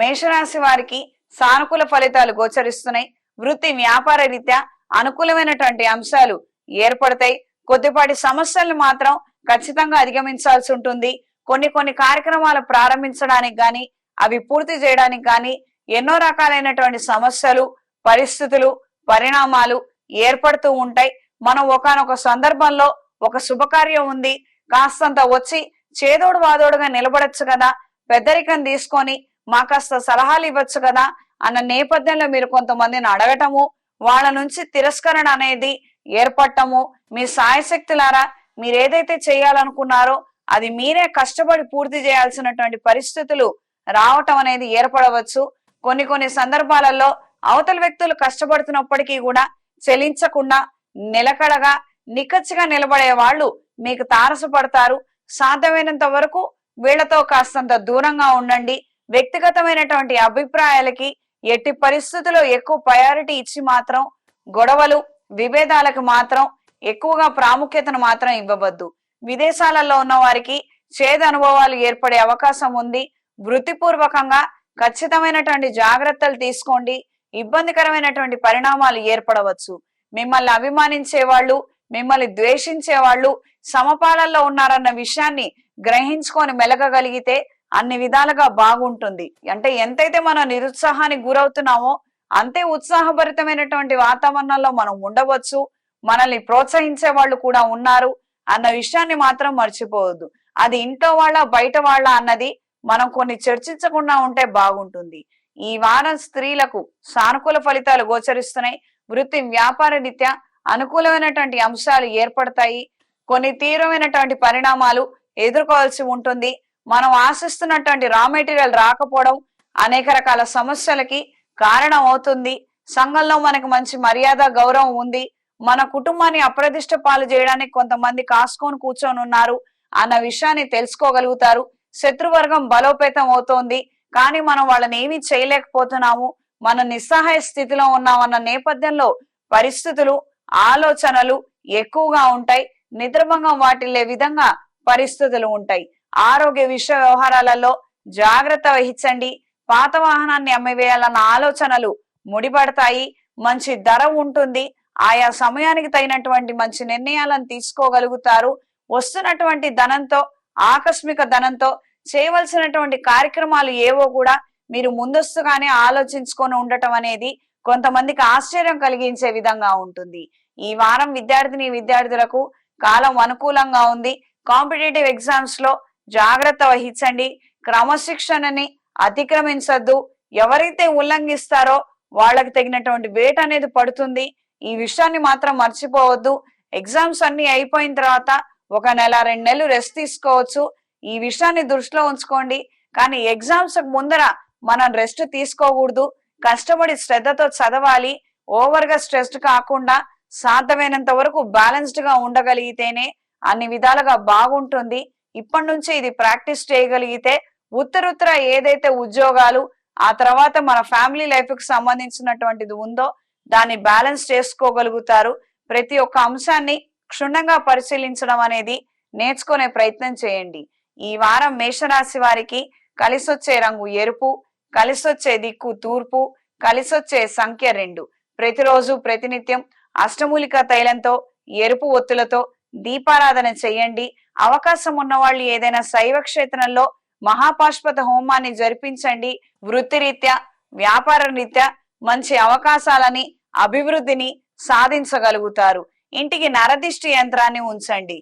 మేషరాశి వారికి సానుకూల ఫలితాలు గోచరిస్తున్నాయి. వృత్తి వ్యాపార రీత్యా అనుకూలమైనటువంటి అంశాలు ఏర్పడతాయి. కొద్దిపాటి సమస్యలను మాత్రం ఖచ్చితంగా అధిగమించాల్సి ఉంటుంది. కొన్ని కొన్ని కార్యక్రమాలు ప్రారంభించడానికి గాని అవి పూర్తి చేయడానికి గాని ఎన్నో రకాలైనటువంటి సమస్యలు పరిస్థితులు పరిణామాలు ఏర్పడుతూ ఉంటాయి. మనం ఒకనొక సందర్భంలో ఒక శుభకార్యం ఉంది. కాస్తంత వచ్చి చేదోడు వాదోడుగా నిలబడొచ్చు కదా. పెద్దరికం తీసుకొని మా కాస్త సలహాలు ఇవ్వచ్చు కదా అన్న నేపథ్యంలో మీరు కొంతమందిని అడగటము వాళ్ళ నుంచి తిరస్కరణ అనేది ఏర్పడటము మీ సాయశక్తులారా మీరు ఏదైతే చేయాలనుకున్నారో అది మీరే కష్టపడి పూర్తి చేయాల్సినటువంటి పరిస్థితులు రావటం అనేది ఏర్పడవచ్చు. కొన్ని కొన్ని సందర్భాలలో అవతల వ్యక్తులు కష్టపడుతున్నప్పటికీ కూడా చెలించకుండా నిలకడగా నిక్కచ్చిగా నిలబడే వాళ్ళు మీకు తారసపడతారు. సాధ్యమైనంత వరకు వీళ్ళతో కాస్తంత దూరంగా ఉండండి. వ్యక్తిగతమైనటువంటి అభిప్రాయాలకి ఎట్టి పరిస్థితుల్లో ఎక్కువ ప్రయారిటీ ఇచ్చి మాత్రం గొడవలు విభేదాలకు మాత్రం ఎక్కువగా ప్రాముఖ్యతను మాత్రం ఇవ్వవద్దు. విదేశాలలో ఉన్న వారికి చేదు అనుభవాలు ఏర్పడే అవకాశం ఉంది. వృత్తిపూర్వకంగా ఖచ్చితమైనటువంటి జాగ్రత్తలు తీసుకోండి. ఇబ్బందికరమైనటువంటి పరిణామాలు ఏర్పడవచ్చు. మిమ్మల్ని అభిమానించే వాళ్ళు మిమ్మల్ని ద్వేషించే వాళ్ళు సమపాలల్లో ఉన్నారన్న విషయాన్ని గ్రహించుకొని మెలగగలిగితే అన్ని విధాలుగా బాగుంటుంది. అంటే ఎంతైతే మనం నిరుత్సాహానికి గురవుతున్నామో అంతే ఉత్సాహభరితమైనటువంటి వాతావరణంలో మనం ఉండవచ్చు. మనల్ని ప్రోత్సహించే వాళ్ళు కూడా ఉన్నారు అన్న విషయాన్ని మాత్రం మర్చిపోవద్దు. అది ఇంట్లో వాళ్ళ బయట వాళ్ళ అన్నది మనం కొన్ని చర్చించకుండా ఉంటే బాగుంటుంది. ఈ వారం స్త్రీలకు సానుకూల ఫలితాలు గోచరిస్తున్నాయి. వృత్తి వ్యాపార రీత్యా అనుకూలమైనటువంటి అంశాలు ఏర్పడతాయి. కొన్ని తీవ్రమైనటువంటి పరిణామాలు ఎదుర్కోవాల్సి ఉంటుంది. మనం ఆశిస్తున్నటువంటి రా మెటీరియల్ రాకపోవడం అనేక రకాల సమస్యలకి కారణం అవుతుంది సంఘంలో మనకి మంచి మర్యాద గౌరవం ఉంది. మన కుటుంబాన్ని అప్రదిష్ట పాలు చేయడానికి కొంతమంది కాసుకొని కూర్చొని ఉన్నారు అన్న విషయాన్ని తెలుసుకోగలుగుతారు. శత్రువర్గం బలోపేతం అవుతోంది. కానీ మనం వాళ్ళని ఏమీ చేయలేకపోతున్నాము. మన నిస్సహాయ స్థితిలో ఉన్నామన్న నేపథ్యంలో పరిస్థితులు ఆలోచనలు ఎక్కువగా ఉంటాయి. నిద్రభంగం వాటిల్లే విధంగా పరిస్థితులు ఉంటాయి. ఆరోగ్య విషయ వ్యవహారాలలో జాగ్రత్త వహించండి. పాత వాహనాన్ని అమ్మివేయాలన్న ఆలోచనలు ముడిపడతాయి. మంచి ధర ఉంటుంది. ఆయా సమయానికి తగినటువంటి మంచి నిర్ణయాలను తీసుకోగలుగుతారు. వస్తున్నటువంటి ధనంతో ఆకస్మిక ధనంతో చేయవలసినటువంటి కార్యక్రమాలు ఏవో కూడా మీరు ముందస్తుగానే ఆలోచించుకొని ఉండటం అనేది కొంతమందికి ఆశ్చర్యం కలిగించే విధంగా ఉంటుంది. ఈ వారం విద్యార్థిని విద్యార్థులకు కాలం అనుకూలంగా ఉంది. కాంపిటేటివ్ ఎగ్జామ్స్లో జాగ్రత్త వహించండి. క్రమశిక్షణని అతిక్రమించద్దు. ఎవరైతే ఉల్లంఘిస్తారో వాళ్ళకి తగినటువంటి వేట అనేది పడుతుంది. ఈ విషయాన్ని మాత్రం మర్చిపోవద్దు. ఎగ్జామ్స్ అన్ని అయిపోయిన తర్వాత ఒక నెల రెండు నెలలు రెస్ట్ తీసుకోవచ్చు. ఈ విషయాన్ని దృష్టిలో ఉంచుకోండి. కానీ ఎగ్జామ్స్ ముందర మనం రెస్ట్ తీసుకోకూడదు. కష్టపడి శ్రద్ధతో చదవాలి. ఓవర్గా స్ట్రెస్ కాకుండా సాధ్యమైనంత వరకు బ్యాలెన్స్డ్గా ఉండగలిగితేనే అన్ని విధాలుగా బాగుంటుంది. ఇప్పటి నుంచి ఇది ప్రాక్టీస్ చేయగలిగితే ఉత్తరుత్తర ఏదైతే ఉద్యోగాలు ఆ తర్వాత మన ఫ్యామిలీ లైఫ్కి సంబంధించినటువంటిది ఉందో దాన్ని బ్యాలెన్స్ చేసుకోగలుగుతారు. ప్రతి ఒక్క అంశాన్ని క్షుణ్ణంగా పరిశీలించడం అనేది నేర్చుకునే ప్రయత్నం చేయండి. ఈ వారం మేషరాశి వారికి కలిసొచ్చే రంగు ఎరుపు కలిసొచ్చే దిక్కు తూర్పు కలిసొచ్చే సంఖ్య రెండు. ప్రతిరోజు ప్రతినిత్యం అష్టమూలిక తైలంతో ఎరుపు ఒత్తులతో దీపారాధన చేయండి. అవకాశం ఉన్న వాళ్ళు ఏదైనా శైవ క్షేత్రంలో మహాపాష్పత హోమాన్ని జరిపించండి. వృత్తిరీత్యా వ్యాపార రీత్యా మంచి అవకాశాలని అభివృద్ధిని సాధించగలుగుతారు. ఇంటికి నరదిష్టి యంత్రాన్ని ఉంచండి.